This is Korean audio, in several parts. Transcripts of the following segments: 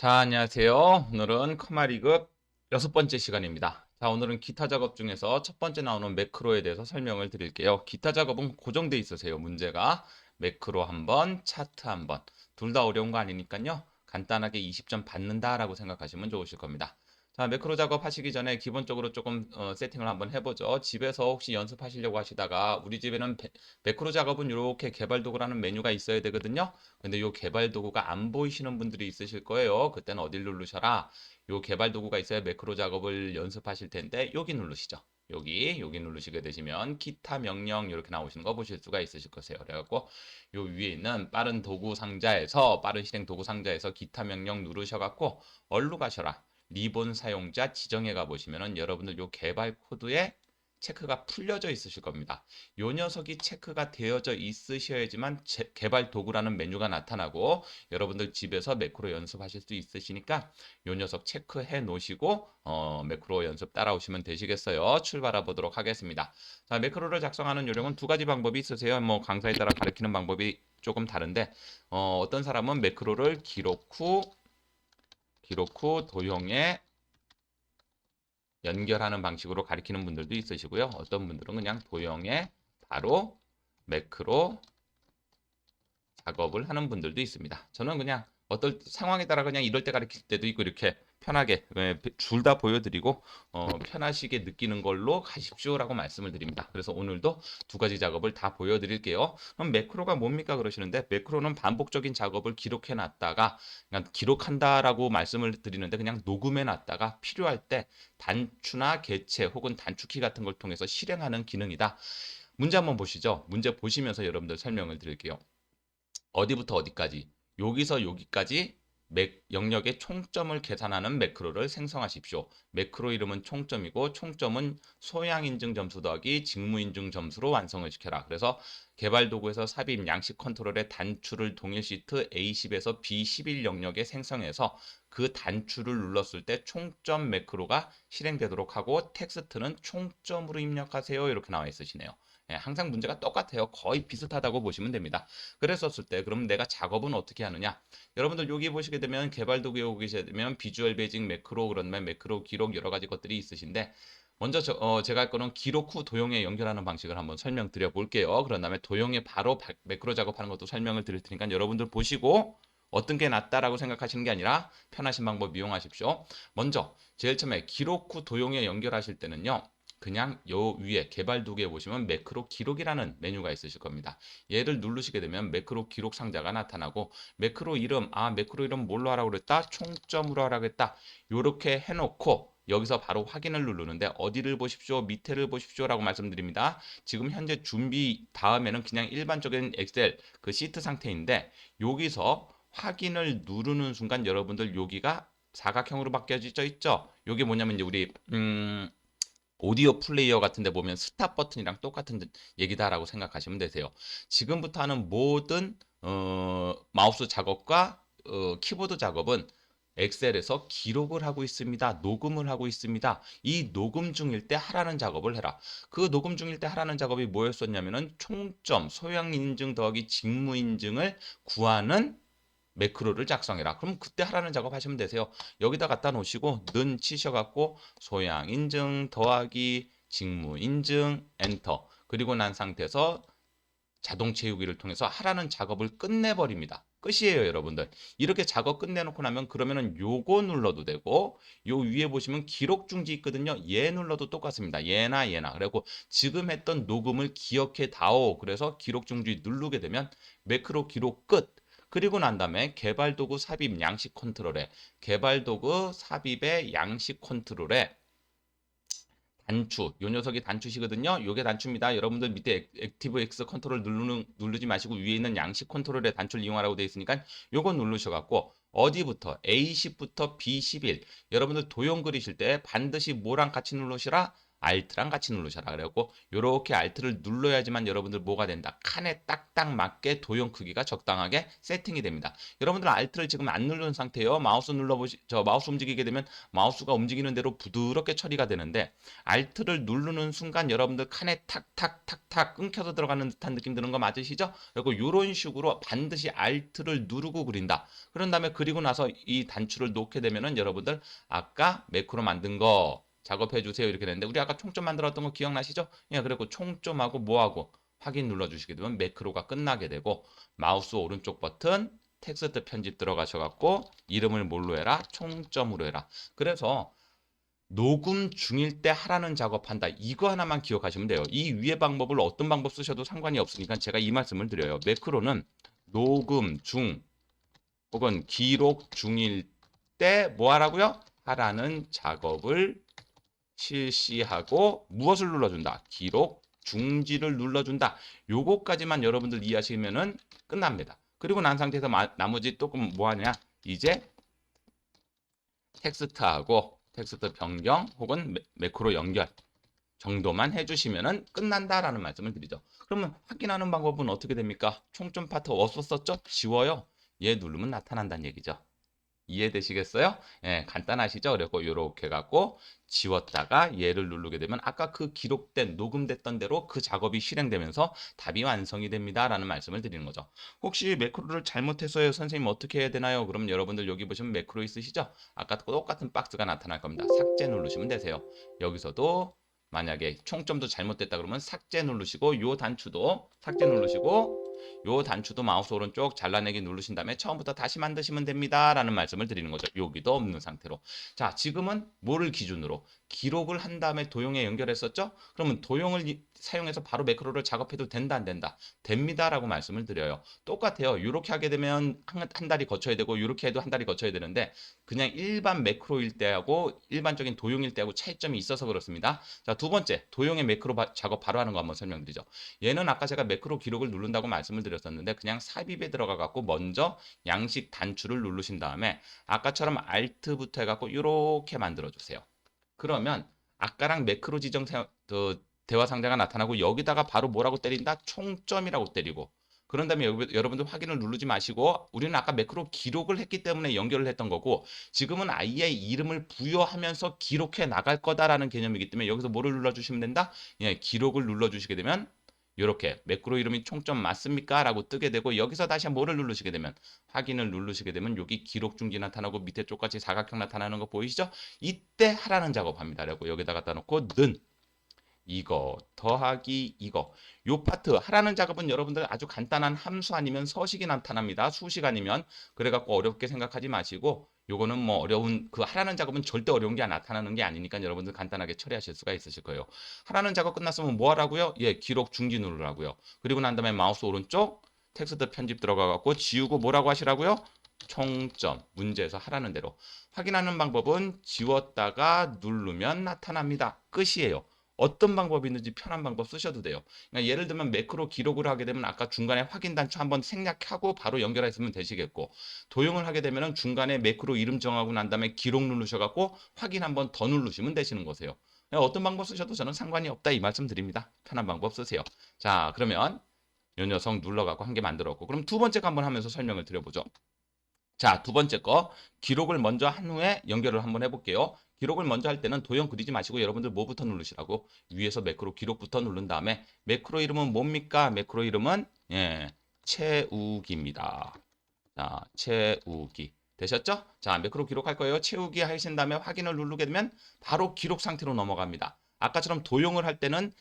자, 안녕하세요. 오늘은 커마리급 여섯 번째 시간입니다. 자, 오늘은 기타 작업 중에서 첫 번째 나오는 매크로에 대해서 설명을 드릴게요. 기타 작업은 고정돼 있으세요. 문제가 매크로 한 번, 차트 한 번. 둘 다 어려운 거 아니니까요. 간단하게 20점 받는다라고 생각하시면 좋으실 겁니다. 자, 매크로 작업 하시기 전에 기본적으로 조금 어, 세팅을 한번 해보죠. 집에서 혹시 연습하시려고 하시다가 우리 집에는 베- 매크로 작업은 이렇게 개발 도구라는 메뉴가 있어야 되거든요. 근데 이 개발 도구가 안 보이시는 분들이 있으실 거예요. 그때는 어딜 누르셔라. 요 개발 도구가 있어야 매크로 작업을 연습하실 텐데 여기 누르시죠. 여기 여기 누르시게 되시면 기타 명령 이렇게 나오시는 거 보실 수가 있으실 거세요. 그래갖고 요 위에 있는 빠른 도구 상자에서 빠른 실행 도구 상자에서 기타 명령 누르셔갖고 얼루 가셔라. 리본 사용자 지정해 가 보시면은 여러분들 요 개발 코드에 체크가 풀려져 있으실 겁니다. 요 녀석이 체크가 되어져 있으셔야지만 제- 개발 도구라는 메뉴가 나타나고 여러분들 집에서 매크로 연습하실 수 있으시니까 요 녀석 체크해 놓으시고 어, 매크로 연습 따라오시면 되시겠어요. 출발해 보도록 하겠습니다. 자, 매크로를 작성하는 요령은 두 가지 방법이 있으세요. 뭐 강사에 따라 가르치는 방법이 조금 다른데 어, 어떤 사람은 매크로를 기록 후 기록 후 도형에 연결하는 방식으로 가리키는 분들도 있으시고요. 어떤 분들은 그냥 도형에 바로 매크로 작업을 하는 분들도 있습니다. 저는 그냥 어떨 상황에 따라 그냥 이럴 때 가르칠 때도 있고 이렇게 편하게 둘다 보여드리고 어, 편하시게 느끼는 걸로 가십시오라고 말씀을 드립니다. 그래서 오늘도 두 가지 작업을 다 보여드릴게요. 그럼 매크로가 뭡니까 그러시는데 매크로는 반복적인 작업을 기록해 놨다가 그냥 기록한다라고 말씀을 드리는데 그냥 녹음해 놨다가 필요할 때 단추나 개체 혹은 단축키 같은 걸 통해서 실행하는 기능이다. 문제 한번 보시죠. 문제 보시면서 여러분들 설명을 드릴게요. 어디부터 어디까지 여기서 여기까지 맥 영역의 총점을 계산하는 매크로를 생성하십시오. 매크로 이름은 총점이고 총점은 소양 인증 점수 더하기 직무 인증 점수로 완성을 시켜라. 그래서 개발 도구에서 삽입 양식 컨트롤의 단추를 동일 시트 A10에서 B11 영역에 생성해서 그 단추를 눌렀을 때 총점 매크로가 실행되도록 하고 텍스트는 총점으로 입력하세요. 이렇게 나와 있으시네요. 예, 항상 문제가 똑같아요. 거의 비슷하다고 보시면 됩니다. 그랬었을 때 그럼 내가 작업은 어떻게 하느냐? 여러분들 여기 보시게 되면 개발 도구에 오게 되면 비주얼 베이징 매크로 그러면 매크로 기록 여러 가지 것들이 있으신데 먼저 저, 어, 제가 할 거는 기록 후 도형에 연결하는 방식을 한번 설명드려 볼게요. 그런 다음에 도형에 바로 바- 매크로 작업하는 것도 설명을 드릴 테니까 여러분들 보시고 어떤 게 낫다라고 생각하시는 게 아니라 편하신 방법 이용하십시오. 먼저 제일 처음에 기록 후 도형에 연결하실 때는요. 그냥 요 위에 개발 도구에 보시면 매크로 기록이라는 메뉴가 있으실 겁니다. 얘를 누르시게 되면 매크로 기록 상자가 나타나고 매크로 이름 아 매크로 이름 뭘로 하라고 그랬다 총점으로 하라고 했다 요렇게 해놓고 여기서 바로 확인을 누르는데 어디를 보십시오 밑에를 보십시오 라고 말씀드립니다. 지금 현재 준비 다음에는 그냥 일반적인 엑셀 그 시트 상태인데 여기서 확인을 누르는 순간 여러분들 여기가 사각형으로 바뀌어져 있죠. 요게 뭐냐면 이제 우리 음 오디오 플레이어 같은 데 보면 스탑 버튼이랑 똑같은 얘기다라고 생각하시면 되세요. 지금부터 하는 모든 어, 마우스 작업과 어, 키보드 작업은 엑셀에서 기록을 하고 있습니다. 녹음을 하고 있습니다. 이 녹음 중일 때 하라는 작업을 해라. 그 녹음 중일 때 하라는 작업이 뭐였었냐면은 총점, 소양 인증 더하기 직무 인증을 구하는 매크로를 작성해라. 그럼 그때 하라는 작업 하시면 되세요. 여기다 갖다 놓으시고 는 치셔갖고 소양 인증 더하기 직무 인증 엔터 그리고 난 상태에서 자동 채우기를 통해서 하라는 작업을 끝내버립니다. 끝이에요, 여러분들. 이렇게 작업 끝내놓고 나면 그러면은 요거 눌러도 되고 요 위에 보시면 기록 중지 있거든요. 얘 눌러도 똑같습니다. 얘나 얘나. 그리고 지금 했던 녹음을 기억해 다오. 그래서 기록 중지 누르게 되면 매크로 기록 끝. 그리고 난 다음에 개발 도구 삽입 양식 컨트롤에 개발 도구 삽입의 양식 컨트롤에 단추, 요 녀석이 단추시거든요. 요게 단추입니다. 여러분들 밑에 액- 액티브 X 컨트롤 누르는, 누르지 마시고 위에 있는 양식 컨트롤의 단추를 이용하라고 되어 있으니까 요거 누르셔갖고 어디부터 A10부터 B11 여러분들 도형 그리실 때 반드시 뭐랑 같이 누르시라 Alt랑 같이 누르셔라. 그래갖고 요렇게 Alt를 눌러야지만 여러분들 뭐가 된다. 칸에 딱딱 맞게 도형 크기가 적당하게 세팅이 됩니다. 여러분들 Alt를 지금 안 누른 상태예요. 마우스 눌러보시, 저 마우스 움직이게 되면 마우스가 움직이는 대로 부드럽게 처리가 되는데 Alt를 누르는 순간 여러분들 칸에 탁탁탁탁 끊겨서 들어가는 듯한 느낌 드는 거 맞으시죠? 그리고 이런 식으로 반드시 Alt를 누르고 그린다. 그런 다음에 그리고 나서 이 단추를 놓게 되면은 여러분들 아까 매크로 만든 거 작업해 주세요 이렇게 되는데 우리 아까 총점 만들었던 거 기억나시죠? 예, 그리고 총점하고 뭐하고 확인 눌러 주시게 되면 매크로가 끝나게 되고 마우스 오른쪽 버튼 텍스트 편집 들어가셔 갖고 이름을 뭘로 해라? 총점으로 해라. 그래서 녹음 중일 때 하라는 작업한다. 이거 하나만 기억하시면 돼요. 이 위의 방법을 어떤 방법 쓰셔도 상관이 없으니까 제가 이 말씀을 드려요. 매크로는 녹음 중 혹은 기록 중일 때 뭐 하라고요? 하라는 작업을 실시하고 무엇을 눌러준다? 기록 중지를 눌러준다. 요거까지만 여러분들 이해하시면은 끝납니다. 그리고 난 상태에서 마- 나머지 조금 뭐 하냐? 이제 텍스트하고 텍스트 변경 혹은 매- 매크로 연결 정도만 해주시면은 끝난다라는 말씀을 드리죠. 그러면 확인하는 방법은 어떻게 됩니까? 총점 파트 없었었죠? 지워요. 얘 누르면 나타난다는 얘기죠. 이해되시겠어요? 예, 간단하시죠? 그리고 이렇게 갖고 지웠다가 얘를 누르게 되면 아까 그 기록된 녹음됐던 대로 그 작업이 실행되면서 답이 완성이 됩니다라는 말씀을 드리는 거죠. 혹시 매크로를 잘못해서요, 선생님 어떻게 해야 되나요? 그럼 여러분들 여기 보시면 매크로 있으시죠? 아까 똑같은 박스가 나타날 겁니다. 삭제 누르시면 되세요. 여기서도 만약에 총점도 잘못됐다 그러면 삭제 누르시고 요 단추도 삭제 누르시고 요 단추도 마우스 오른쪽 잘라내기 누르신 다음에 처음부터 다시 만드시면 됩니다. 라는 말씀을 드리는 거죠. 여기도 없는 상태로. 자, 지금은 뭐를 기준으로? 기록을 한 다음에 도형에 연결했었죠? 그러면 도형을 이- 사용해서 바로 매크로를 작업해도 된다, 안 된다? 됩니다. 라고 말씀을 드려요. 똑같아요. 이렇게 하게 되면 한, 한 달이 거쳐야 되고, 이렇게 해도 한 달이 거쳐야 되는데, 그냥 일반 매크로일 때하고 일반적인 도형일 때하고 차이점이 있어서 그렇습니다. 자, 두 번째, 도형의 매크로 바- 작업 바로 하는 거 한번 설명드리죠. 얘는 아까 제가 매크로 기록을 누른다고 말씀 을 드렸었는데 그냥 삽입에 들어가 갖고 먼저 양식 단추를 누르신 다음에 아까처럼 Alt부터 해갖고 이렇게 만들어 주세요. 그러면 아까랑 매크로 지정 세- 그 대화 상자가 나타나고 여기다가 바로 뭐라고 때린다? 총점이라고 때리고 그런 다음에 여러분들 확인을 누르지 마시고 우리는 아까 매크로 기록을 했기 때문에 연결을 했던 거고 지금은 아이의 이름을 부여하면서 기록해 나갈 거다라는 개념이기 때문에 여기서 뭐를 눌러주시면 된다? 예, 기록을 눌러주시게 되면 이렇게 매크로 이름이 총점 맞습니까? 라고 뜨게 되고 여기서 다시 뭐를 누르시게 되면 확인을 누르시게 되면 여기 기록 중지 나타나고 밑에 쪽같이 사각형 나타나는 거 보이시죠? 이때 하라는 작업합니다. 라고 여기다 갖다 놓고 는 이거 더하기 이거 요 파트 하라는 작업은 여러분들 아주 간단한 함수 아니면 서식이 나타납니다. 수식 아니면 그래갖고 어렵게 생각하지 마시고 요거는 뭐 어려운 그 하라는 작업은 절대 어려운 게 나타나는 게 아니니까 여러분들 간단하게 처리하실 수가 있으실 거예요. 하라는 작업 끝났으면 뭐 하라고요? 예, 기록 중지 누르라고요. 그리고 난 다음에 마우스 오른쪽 텍스트 편집 들어가 갖고 지우고 뭐라고 하시라고요? 총점 문제에서 하라는 대로 확인하는 방법은 지웠다가 누르면 나타납니다. 끝이에요. 어떤 방법이 있는지 편한 방법 쓰셔도 돼요. 그러니까 예를 들면 매크로 기록을 하게 되면 아까 중간에 확인 단추 한번 생략하고 바로 연결했으면 되시겠고 도용을 하게 되면은 중간에 매크로 이름 정하고 난 다음에 기록 누르셔갖고 확인 한번 더 누르시면 되시는 거세요. 그냥 어떤 방법 쓰셔도 저는 상관이 없다 이 말씀 드립니다. 편한 방법 쓰세요. 자 그러면 요 녀석 눌러갖고 한 개 만들었고 그럼 두 번째 거 한번 하면서 설명을 드려보죠. 자, 두 번째 거 기록을 먼저 한 후에 연결을 한번 해볼게요. 기록을 먼저 할 때는 도형 그리지 마시고 여러분들 뭐부터 누르시라고 위에서 매크로 기록부터 누른 다음에 매크로 이름은 뭡니까? 매크로 이름은 예, 채우기입니다. 자, 채우기. 되셨죠? 자, 매크로 기록할 거예요. 채우기 하신 다음에 확인을 누르게 되면 바로 기록 상태로 넘어갑니다. 아까처럼 도용을 할 때는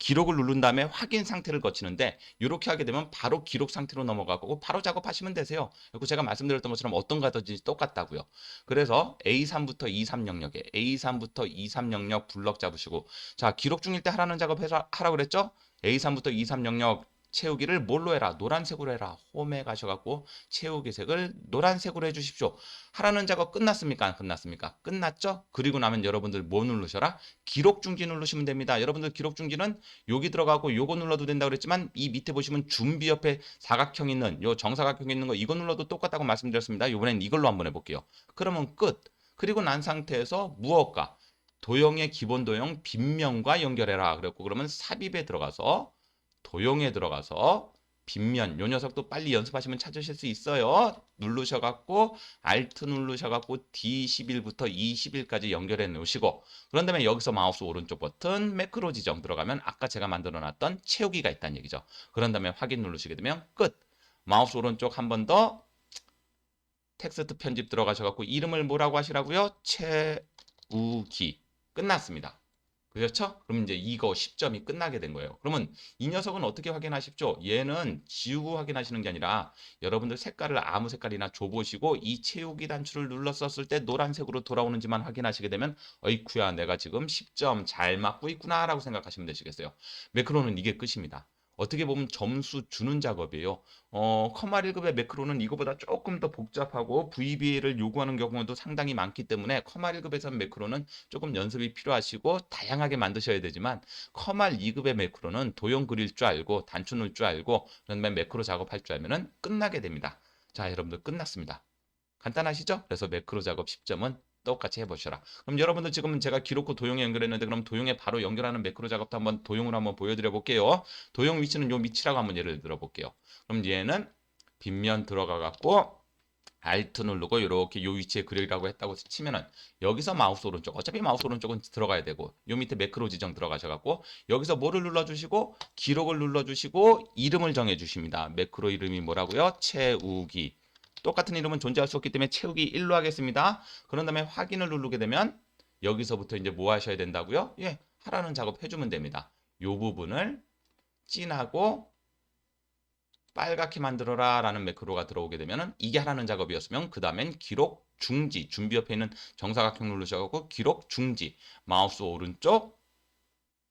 기록을 누른 다음에 확인 상태를 거치는데 이렇게 하게 되면 바로 기록 상태로 넘어가고 바로 작업하시면 되세요. 그리고 제가 말씀드렸던 것처럼 어떤 가든지 똑같다고요. 그래서 A3부터 23 영역에 A3부터 23 영역 블럭 잡으시고 자 기록 중일 때 하라는 작업 해라 하라고 그랬죠? A3부터 23 영역 채우기를 뭘로 해라? 노란색으로 해라. 홈에 가셔갖고 채우기 색을 노란색으로 해주십시오. 하라는 작업 끝났습니까? 안 끝났습니까? 끝났죠? 그리고 나면 여러분들 뭐 누르셔라? 기록 중지 누르시면 됩니다. 여러분들 기록 중지는 여기 들어가고 요거 눌러도 된다고 그랬지만 이 밑에 보시면 준비 옆에 사각형 있는 요 정사각형 있는 거 이거 눌러도 똑같다고 말씀드렸습니다. 이번엔 이걸로 한번 해볼게요. 그러면 끝. 그리고 난 상태에서 무엇과 도형의 기본 도형 빗면과 연결해라. 그랬고 그러면 삽입에 들어가서 도형에 들어가서 빗면 요 녀석도 빨리 연습하시면 찾으실 수 있어요. 누르셔갖고 Alt 누르셔갖고 D11부터 E11까지 연결해 놓으시고 그런 다음에 여기서 마우스 오른쪽 버튼 매크로 지정 들어가면 아까 제가 만들어 놨던 채우기가 있다는 얘기죠. 그런 다음에 확인 누르시게 되면 끝. 마우스 오른쪽 한 번 더 텍스트 편집 들어가셔갖고 이름을 뭐라고 하시라고요? 채우기 끝났습니다. 그렇죠? 그럼 이제 이거 10점이 끝나게 된 거예요. 그러면 이 녀석은 어떻게 확인하십시오? 얘는 지우고 확인하시는 게 아니라 여러분들 색깔을 아무 색깔이나 줘보시고 이 채우기 단추를 눌렀었을 때 노란색으로 돌아오는지만 확인하시게 되면 어이쿠야 내가 지금 10점 잘 맞고 있구나 라고 생각하시면 되시겠어요. 매크로는 이게 끝입니다. 어떻게 보면 점수 주는 작업이에요. 어, 커마 1급의 매크로는 이거보다 조금 더 복잡하고 VBA를 요구하는 경우도 상당히 많기 때문에 커마 1급에서 매크로는 조금 연습이 필요하시고 다양하게 만드셔야 되지만 커말 2급의 매크로는 도형 그릴 줄 알고 단추 넣을 줄 알고 그다음에 매크로 작업할 줄 알면은 끝나게 됩니다. 자, 여러분들 끝났습니다. 간단하시죠? 그래서 매크로 작업 10점은 똑같이 해보셔라. 그럼 여러분들 지금 제가 기록구 도형에 연결했는데 그럼 도형에 바로 연결하는 매크로 작업도 한번 도형으로 한번 보여드려 볼게요. 도형 위치는 요 밑이라고 한번 예를 들어 볼게요. 그럼 얘는 빗면 들어가 갖고 Alt 누르고 이렇게 요 위치에 그리라고 했다고 치면은 여기서 마우스 오른쪽 어차피 마우스 오른쪽은 들어가야 되고 요 밑에 매크로 지정 들어가셔 갖고 여기서 뭐를 눌러 주시고 기록을 눌러 주시고 이름을 정해 주십니다. 매크로 이름이 뭐라고요? 채우기 똑같은 이름은 존재할 수 없기 때문에 채우기 1로 하겠습니다. 그런 다음에 확인을 누르게 되면 여기서부터 이제 뭐 하셔야 된다고요? 예, 하라는 작업 해주면 됩니다. 요 부분을 진하고 빨갛게 만들어라 라는 매크로가 들어오게 되면은 이게 하라는 작업이었으면 그 다음엔 기록 중지 준비 옆에 있는 정사각형 누르셔갖고 기록 중지 마우스 오른쪽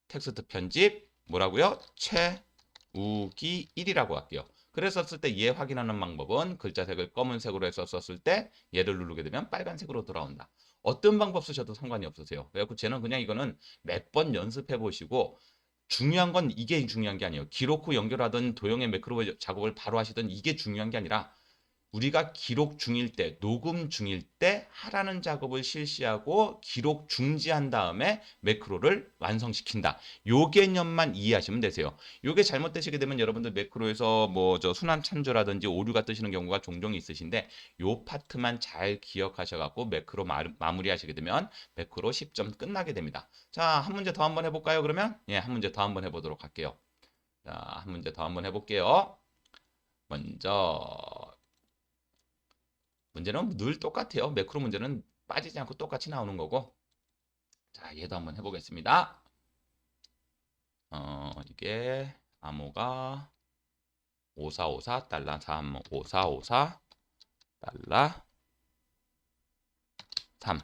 텍스트 편집 뭐라고요? 채우기 1이라고 할게요. 그랬었을 때 얘 확인하는 방법은 글자색을 검은색으로 했었을 때 얘를 누르게 되면 빨간색으로 돌아온다. 어떤 방법 쓰셔도 상관이 없으세요. 그래갖고 쟤는 그냥 이거는 몇 번 연습해 보시고 중요한 건 이게 중요한 게 아니에요. 기록 후 연결하던 도형의 매크로 작업을 바로 하시던 이게 중요한 게 아니라 우리가 기록 중일 때, 녹음 중일 때 하라는 작업을 실시하고 기록 중지한 다음에 매크로를 완성시킨다. 요 개념만 이해하시면 되세요. 요게 잘못되시게 되면 여러분들 매크로에서 뭐 저 순환 참조라든지 오류가 뜨시는 경우가 종종 있으신데 요 파트만 잘 기억하셔 갖고 매크로 마무리 하시게 되면 매크로 10점 끝나게 됩니다. 자, 한 문제 더 한번 해 볼까요? 그러면 예, 한 문제 더 한번 해 보도록 할게요. 자, 한 문제 더 한번 해 볼게요. 먼저 문제는 늘 똑같아요. 매크로 문제는 빠지지 않고 똑같이 나오는 거고. 자, 얘도 한번 해보겠습니다. 어, 이게 암호가 5454 달러 3 5454 달러 3 예,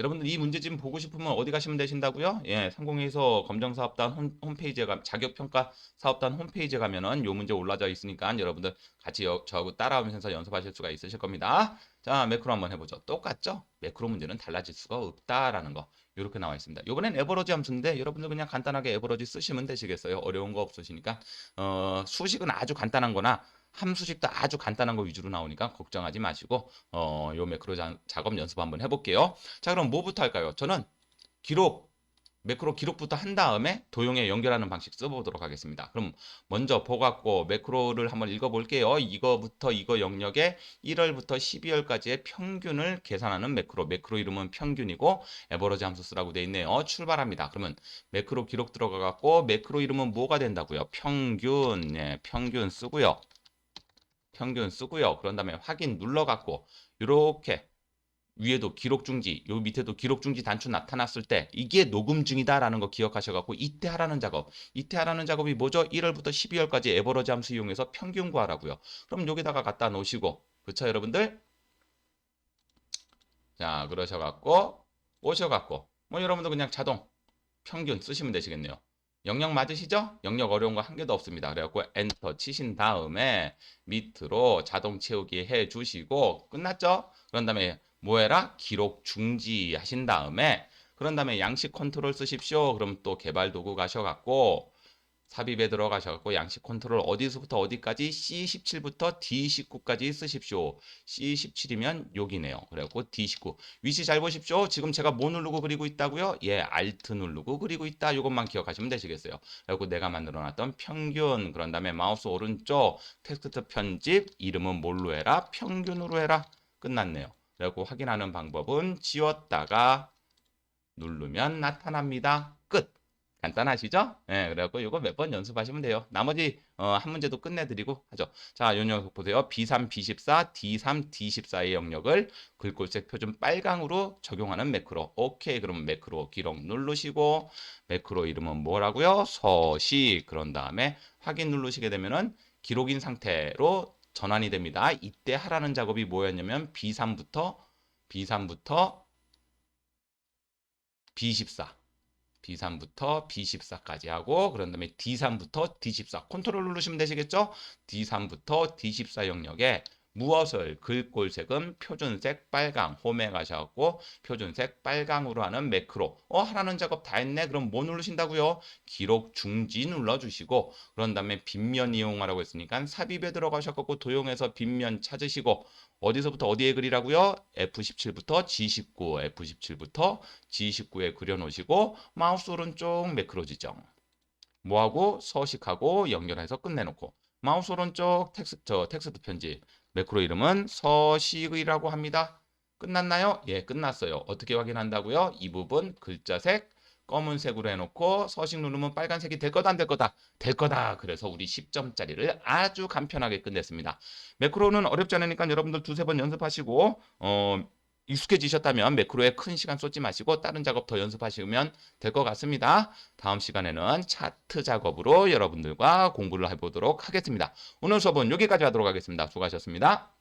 여러분들 이 문제 지금 보고 싶으면 어디 가시면 되신다고요? 예, 상공회에서 검정사업단 홈, 홈페이지에 가 자격평가 사업단 홈페이지에 가면은 요 문제 올라져 있으니까 여러분들 같이 여, 저하고 따라오면서 연습하실 수가 있으실 겁니다. 자, 매크로 한번 해보죠. 똑같죠? 매크로 문제는 달라질 수가 없다라는 거 이렇게 나와 있습니다. 이번엔 에버러지 함수인데 여러분들 그냥 간단하게 에버러지 쓰시면 되시겠어요. 어려운 거 없으시니까 어, 수식은 아주 간단한 거나 함수식도 아주 간단한 거 위주로 나오니까 걱정하지 마시고 어, 요 매크로 자, 작업 연습 한번 해볼게요. 자 그럼 뭐부터 할까요? 저는 기록 매크로 기록부터 한 다음에 도형에 연결하는 방식 써보도록 하겠습니다. 그럼 먼저 보갖고 매크로를 한번 읽어볼게요. 이거부터 이거 영역에 1월부터 12월까지의 평균을 계산하는 매크로. 매크로 이름은 평균이고 에버러지 함수 쓰라고 돼 있네요. 출발합니다. 그러면 매크로 기록 들어가갖고 매크로 이름은 뭐가 된다고요? 평균. 네, 평균 쓰고요. 평균 쓰고요. 그런 다음에 확인 눌러갖고 이렇게 위에도 기록 중지, 요 밑에도 기록 중지 단추 나타났을 때 이게 녹음 중이다라는 거 기억하셔갖고 이때 하라는 작업, 이때 하라는 작업이 뭐죠? 1월부터 12월까지 에버러지 함수 이용해서 평균 구하라고요. 그럼 여기다가 갖다 놓으시고, 그쵸 여러분들? 자, 그러셔갖고 오셔갖고 뭐 여러분들 그냥 자동 평균 쓰시면 되시겠네요. 영역 맞으시죠? 영역 어려운 거 한 개도 없습니다. 그래갖고 엔터 치신 다음에 밑으로 자동 채우기 해 주시고 끝났죠? 그런 다음에 뭐 해라? 기록 중지 하신 다음에 그런 다음에 양식 컨트롤 쓰십시오. 그럼 또 개발 도구 가셔갖고 삽입에 들어가셔갖고 양식 컨트롤 어디서부터 어디까지 C17부터 D19까지 쓰십시오. C17이면 여기네요. 그래갖고 D19 위치 잘 보십시오. 지금 제가 뭐 누르고 그리고 있다고요? 예, Alt 누르고 그리고 있다. 이것만 기억하시면 되시겠어요. 그리고 내가 만들어놨던 평균 그런 다음에 마우스 오른쪽 텍스트 편집 이름은 뭘로 해라? 평균으로 해라. 끝났네요. 그리고 확인하는 방법은 지웠다가 누르면 나타납니다. 끝. 간단하시죠? 예, 그래갖고 이거 몇 번 연습하시면 돼요. 나머지 어, 한 문제도 끝내드리고 하죠. 자, 요 녀석 보세요. B3, B14, D3, D14의 영역을 글꼴색 표준 빨강으로 적용하는 매크로. 오케이, 그러면 매크로 기록 누르시고 매크로 이름은 뭐라고요? 서식. 그런 다음에 확인 누르시게 되면은 기록인 상태로 전환이 됩니다. 이때 하라는 작업이 뭐였냐면 B3부터 B3부터 B14 B3부터 B14까지 하고 그런 다음에 D3부터 D14 컨트롤 누르시면 되시겠죠? D3부터 D14 영역에 무엇을? 글꼴색은 표준색 빨강 홈에 가셔갖고 표준색 빨강으로 하는 매크로. 어 하라는 작업 다 했네. 그럼 뭐 누르신다고요? 기록 중지 눌러주시고 그런 다음에 빗면 이용하라고 했으니까 삽입에 들어가셔갖고 도용해서 빗면 찾으시고 어디서부터 어디에 그리라고요? F17부터 G19 F17부터 G19에 그려놓으시고 마우스 오른쪽 매크로 지정. 뭐하고? 서식하고 연결해서 끝내놓고 마우스 오른쪽 텍스트 저 텍스트 편집 매크로 이름은 서식이라고 합니다. 끝났나요? 예, 끝났어요. 어떻게 확인한다고요? 이 부분 글자색 검은색으로 해놓고 서식 누르면 빨간색이 될 거다 안 될 거다? 될 거다. 그래서 우리 10점짜리를 아주 간편하게 끝냈습니다. 매크로는 어렵지 않으니까 여러분들 두세 번 연습하시고 어 익숙해지셨다면 매크로에 큰 시간 쏟지 마시고 다른 작업 더 연습하시면 될 것 같습니다. 다음 시간에는 차트 작업으로 여러분들과 공부를 해보도록 하겠습니다. 오늘 수업은 여기까지 하도록 하겠습니다. 수고하셨습니다.